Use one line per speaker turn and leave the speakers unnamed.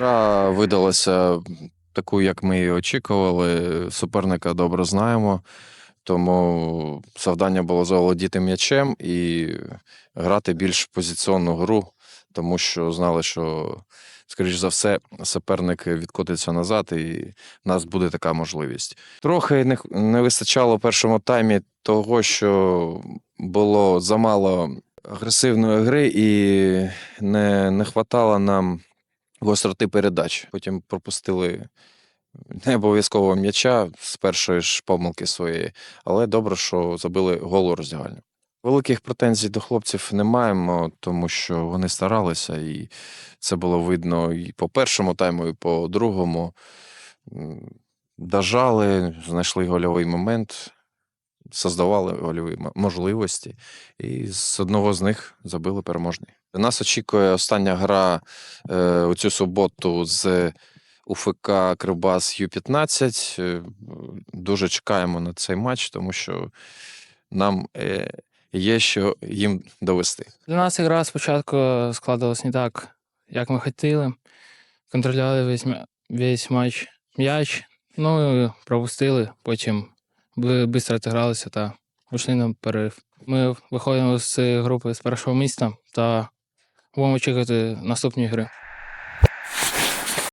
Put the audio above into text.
Гра видалася таку, як ми і очікували. Суперника добре знаємо, тому завдання було заволодіти м'ячем і грати більш позиційну гру, тому що знали, що, скоріш за все, суперник відкотиться назад, і в нас буде така можливість. Трохи не вистачало в першому таймі того, що було замало агресивної гри, і не, не хватало нам гостроти передач. Потім пропустили не обов'язково м'яча з першої ж помилки своєї, але добре, що забили гол у роздягальню. Великих претензій до хлопців не маємо, тому що вони старалися, і це було видно і по першому тайму, і по другому. М, Дожали, знайшли гольовий момент, создавали гольові можливості, і з одного з них забили переможний. Нас очікує остання гра е, у цю суботу з УФК Кривбас Ю-15. Е, Дуже чекаємо на цей матч, тому що нам е, є що їм довести.
Для нас гра спочатку складалась не так, як ми хотіли. Контролювали весь, весь матч м'яч, ну і пропустили, потім швидко зігралися та вийшли на перерив. Ми виходимо з групи з першого місця та будемо очікувати наступні гри.